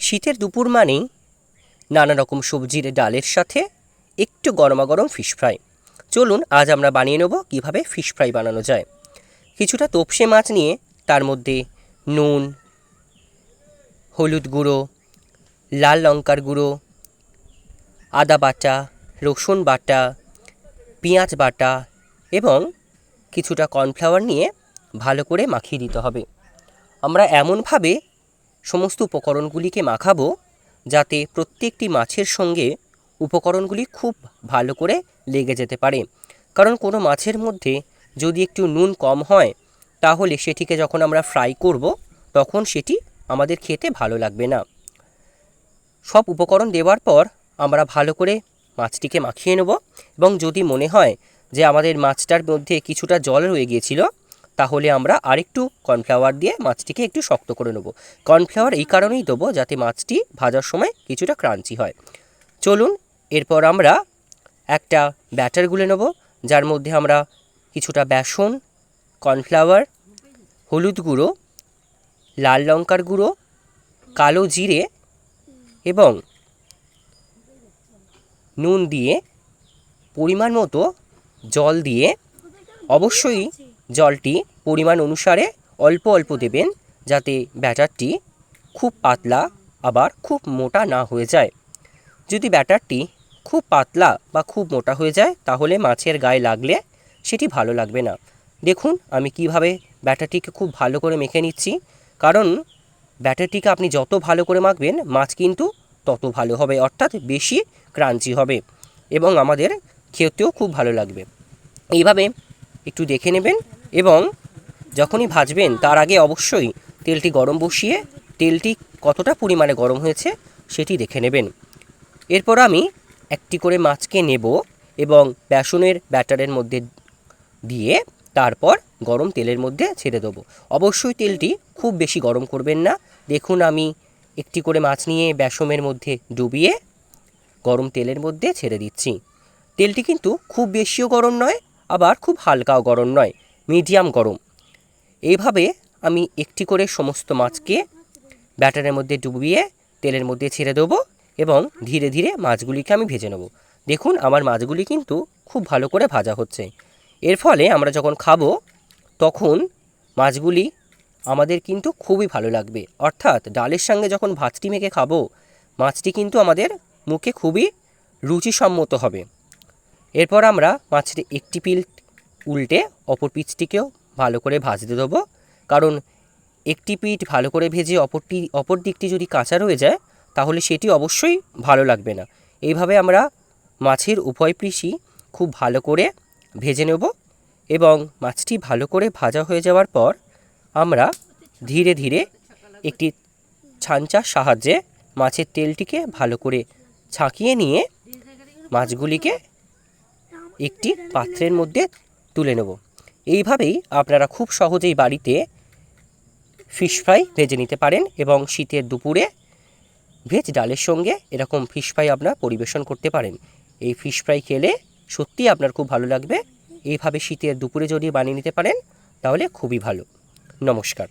শীতের দুপুর মানেই নানা রকম সবজির ডালের সাথে একটু গরমাগরম ফিশ ফ্রাই চলুন, আজ আমরা বানিয়ে নেব কীভাবে ফিশ ফ্রাই বানানো যায়। কিছুটা তোপসে মাছ নিয়ে তার মধ্যে নুন, হলুদ গুঁড়ো, লাল লঙ্কার গুঁড়ো, আদা বাটা, রসুন বাটা, পেঁয়াজ বাটা এবং কিছুটা কর্নফ্লাওয়ার নিয়ে ভালো করে মাখিয়ে দিতে হবে। আমরা এমনভাবে সমস্ত উপকরণগুলিকে মাখাবো যাতে প্রত্যেকটি মাছের সঙ্গে উপকরণগুলি খুব ভালো করে লেগে যেতে পারে। কারণ কোনো মাছের মধ্যে যদি একটু নুন কম হয়, তাহলে সেটিকে যখন আমরা ফ্রাই করব, তখন সেটি আমাদের খেতে ভালো লাগবে না। সব উপকরণ দেওয়ার পর আমরা ভালো করে মাছটিকে মাখিয়ে নেব এবং যদি মনে হয় যে আমাদের মাছটার মধ্যে কিছুটা জল রয়ে গিয়েছিল তাহলে আমরা আরেকটু কর্নফ্লাওয়ার দিয়ে মাছটিকে একটু শক্ত করে নেব। কর্নফ্লাওয়ার এই কারণেই দেবো যাতে মাছটি ভাজার সময় কিছুটা ক্রাঞ্চি হয়। চলুন, এরপর আমরা একটা ব্যাটার গুলে নেব, যার মধ্যে আমরা কিছুটা বেসন, কর্নফ্লাওয়ার, হলুদ গুঁড়ো, লাল লঙ্কার গুঁড়ো, কালো জিরে এবং নুন দিয়ে পরিমাণ মতো জল দিয়ে অবশ্যই জলটি পরিমাণ অনুসারে অল্প অল্প দেবেন যাতে ব্যাটারটি খুব পাতলা আবার খুব মোটা না হয়ে যায়। যদি ব্যাটারটি খুব পাতলা বা খুব মোটা হয়ে যায়, তাহলে মাছের গায়ে লাগলে সেটি ভালো লাগবে না। দেখুন, আমি কীভাবে ব্যাটারটিকে খুব ভালো করে মেখে নিচ্ছি। কারণ ব্যাটারটিকে আপনি যত ভালো করে মাখবেন, মাছ কিন্তু তত ভালো হবে, অর্থাৎ বেশি ক্রাঞ্চি হবে এবং আমাদের খেতেও খুব ভালো লাগবে। এইভাবে একটু দেখে নেবেন। এবং যখনই ভাজবেন, তার আগে অবশ্যই তেলটি গরম বসিয়ে, তেলটি কতটা পরিমাণে গরম হয়েছে সেটি দেখে নেবেন। এরপর আমি একটি করে মাছকে নেব এবং বেসনের ব্যাটারের মধ্যে দিয়ে তারপর গরম তেলের মধ্যে ছেড়ে দেবো। অবশ্যই তেলটি খুব বেশি গরম করবেন না। দেখুন, আমি একটি করে মাছ নিয়ে বেসমের মধ্যে ডুবিয়ে গরম তেলের মধ্যে ছেড়ে দিচ্ছি। তেলটি কিন্তু খুব বেশিও গরম নয়, আবার খুব হালকাও গরম নয়। মিডিয়াম গরম। এইভাবে আমি একটি করে সমস্ত মাছকে ব্যাটারের মধ্যে ডুবিয়ে তেলের মধ্যে ছেড়ে দেবো এবং ধীরে ধীরে মাছগুলিকে আমি ভেজে নেব। দেখুন, আমার মাছগুলি কিন্তু খুব ভালো করে ভাজা হচ্ছে। এর ফলে আমরা যখন খাব, তখন মাছগুলি আমাদের কিন্তু খুবই ভালো লাগবে। অর্থাৎ ডালের সঙ্গে যখন ভাতটি মেখে খাব, মাছটি কিন্তু আমাদের মুখে খুবই রুচিসম্মত হবে। এরপর আমরা মাছটি একটি পিল উল্টে অপর পিচটিকেও ভালো করে ভাজতে দেবো। কারণ একটি পিঠ ভালো করে ভেজে অপরটি অপর দিকটি যদি কাঁচা রয়ে যায়, তাহলে সেটি অবশ্যই ভালো লাগবে না। এইভাবে আমরা মাছের উভয় পিসই খুব ভালো করে ভেজে নেব এবং মাছটি ভালো করে ভাজা হয়ে যাওয়ার পর আমরা ধীরে ধীরে একটি ছাঞ্চার সাহায্যে মাছের তেলটিকে ভালো করে ছাঁকিয়ে নিয়ে মাছগুলিকে একটি পাত্রের মধ্যে তুলে নেব। এইভাবেই আপনারা খুব সহজেই বাড়িতে ফিশ ফ্রাই ভেজে নিতে পারেন এবং শীতের দুপুরে ভেজ ডালের সঙ্গে এরকম ফিশ ফ্রাই আপনারা পরিবেশন করতে পারেন। এই ফিশ ফ্রাই খেলে সত্যি আপনার খুব ভালো লাগবে। এইভাবে শীতের দুপুরে যদি বানিয়ে নিতে পারেন, তাহলে খুবই ভালো। নমস্কার।